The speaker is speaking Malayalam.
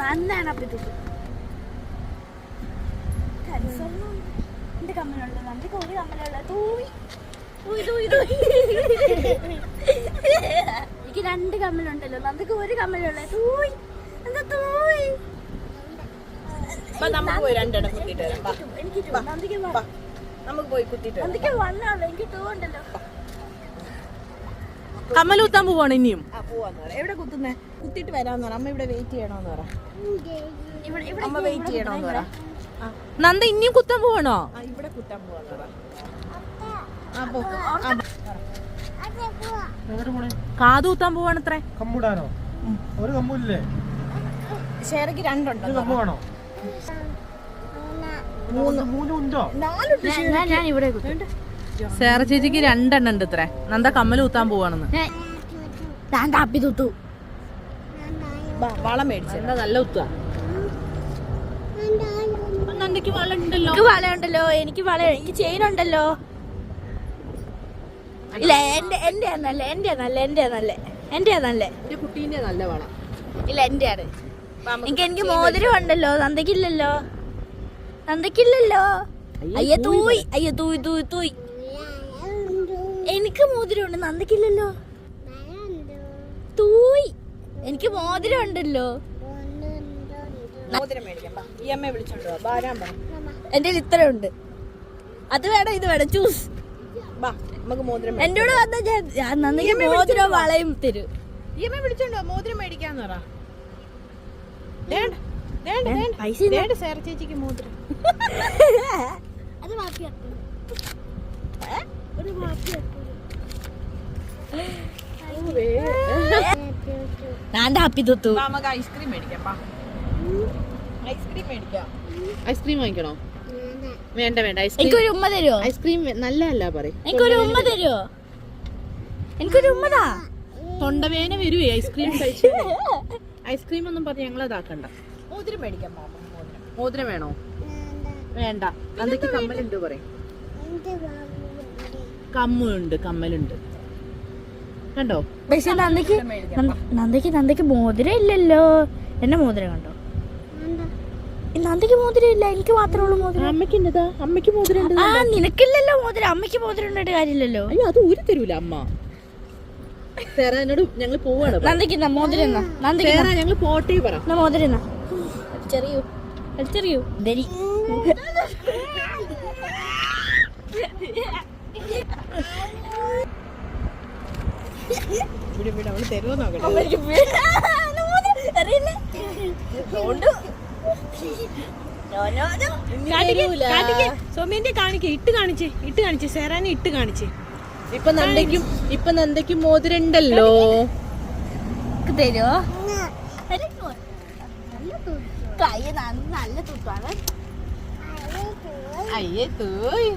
നന്നാണ് അപ്പി എന്റെ കമ്മലുണ്ട്. കമ്മലുള്ള എനിക്ക് രണ്ട് കമ്മലുണ്ടല്ലോ. നന്ദിക്ക് ഒരു കമ്മലുള്ള. തൂയി എന്താ തൂയി നമുക്ക് പോയി രണ്ടെണ്ണം വരാം. നമുക്ക് പോയി വണ്ണാണോ എനിക്ക് ടൂ ഉണ്ടല്ലോ കമ്മൽ കുത്താൻ പോവാണ് ഇനിയും. എവിടെ കുത്തുന്നേ? കുത്തിയിട്ട് വരാന്ന് പറ. അമ്മ ഇവിടെ വെയിറ്റ് ചെയ്യണോന്ന് പറ. ഇവിടെ ഇവിടെ അമ്മ വെയിറ്റ് ചെയ്യണോന്ന് പറ. നന്ദ ഇനിയും കുത്താൻ പോവാണോ? ആ, ഇവിടെ കുത്താൻ പോവാന്ന് പറ. കാത് കുത്താൻ പോവാണ് അത്രേ കമ്പൂടാനോ? ഒരു കമ്പൂല്ലേ? ഷെയർക്ക് രണ്ടുണ്ടോ? സേറ ചേച്ചിക്ക് രണ്ടെണ്ണം ഉണ്ട്? ഇത്രേ. നന്ദ കമ്മൽ കുത്താൻ പോവാണെന്ന്. താൻ താപ്പി തുത്തു. വളം മേടിച്ചു നന്ദ നല്ല കുത്തുക നന്ദയ്ക്ക് എനിക്ക് വളയുണ്ടല്ലോ എനിക്ക് വള എനിക്ക് ചെയിൻ ഉണ്ടല്ലോ. ഇല്ല എന്റെ എന്റെ നല്ല എന്റെ നല്ല എന്റെ നല്ല എന്റെ നല്ല. എന്റെ കുട്ടീന്റെ നല്ല വളം. ഇല്ല എന്റെ ആണ് എനിക്ക് എനിക്ക് മോതിരം ഉണ്ടല്ലോ നന്ദക്കില്ലല്ലോ നന്ദക്കില്ലല്ലോ അയ്യ തൂയി അയ്യ തൂയി തൂയി തൂയി. എനിക്ക് മോതിരം ഉണ്ട് നന്ദക്കില്ലല്ലോ തൂയി. എനിക്ക് മോതിരം ഉണ്ടല്ലോ മോതിരം മേടിക്കാം. വാ. ഈ അമ്മയെ വിളിച്ചോണ്ട് വാ. വരാൻ പറ. എന്റെ ഇത്ര ഉണ്ട് അത് വേണം ഇത് വേണം. ചൂസ് വാ നമുക്ക് മോതിരം എന്റെ കൂടെ വന്നാ ഞാൻ ഞാൻ നന്ദിക്ക് മോതിരം വളയും തരും. ഈ അമ്മയെ വിളിച്ചോണ്ട് വാ മോതിരം മേടിക്കാന്ന് പറ. ദേണ്ട, ദേണ്ട, ദേണ്ട. പൈസ ഇല്ല. ദേണ്ട, സേറ ചേച്ചിക്ക് മോതിരം. അത് ഞാൻ ഹാപ്പി തുത്തു വാ, നമുക്ക് ഐസ്ക്രീം മേടിക്കാം. ഐസ്ക്രീം മേടിക്കാം. ഐസ്ക്രീം വാങ്ങിക്കണോ? വേണ്ട. വേണ്ട ഐസ്ക്രീം എനിക്കൊരു ഉമ്മ തരുമോ ഐസ്ക്രീം നല്ലതല്ല പറയും. എനിക്കൊരു ഉമ്മ തരുമോ എനിക്കൊരു ഉമ്മതാ. തൊണ്ടവേന വരുവേ ഐസ്ക്രീം കഴിച്ചു. ഐസ്ക്രീം ഒന്നും പറഞ്ഞ് ഞങ്ങൾ ഇതാക്കണ്ട. മോതിരം മേടിക്കാം മോതിരം. വേണോ? വേണ്ട. നന്ദയ്ക്ക് കമ്മലുണ്ട് പറയും. കമ്മുണ്ട് കമ്മലുണ്ട്. കണ്ടോ? പക്ഷെ നന്ദിക്ക് നന്ദിക്ക് നന്ദിക്ക് മോതിരം ഇല്ലല്ലോ എന്നെ മോതിരം കണ്ടോ? ഈ നന്ദിക്ക് മോതിരം ഇല്ല എനിക്ക് മാത്രമേ ഉള്ളൂ മോതിരം. അമ്മയ്ക്ക് ഉണ്ടതാ അമ്മയ്ക്ക് മോതിരം ഉണ്ട് ആ നിനക്കില്ലല്ലോ മോതിരം. അമ്മയ്ക്ക് മോതിരം ഉണ്ടായിട്ട് കാര്യമില്ലല്ലോ. അയ്യോ അത് ഊരി തരൂല അമ്മ. എന്നോട് ഞങ്ങൾ പോവാണ് എന്നാ മോതിരം എന്നാ ഞങ്ങൾ പോട്ടേ പറ. മോതിരം ചെറിയൂ ചെറിയൂ ദരി ഇവിടെ അവൾ തരുമോ നോക്കട്ടെ. സോമേന്റെ കാണിക്കേ ഇട്ട് കാണിച്ചേ ഇട്ട് കാണിച്ചേ സെറാനെ ഇട്ട് കാണിച്ചേ. ഇപ്പൊ നന്ദയ്ക്കും ഇപ്പൊ നന്ദയ്ക്കും മോതിരണ്ടല്ലോ. തരുമോ കൈ നല്ല തുപ്പാണ് അയ്യേ തൂയ്.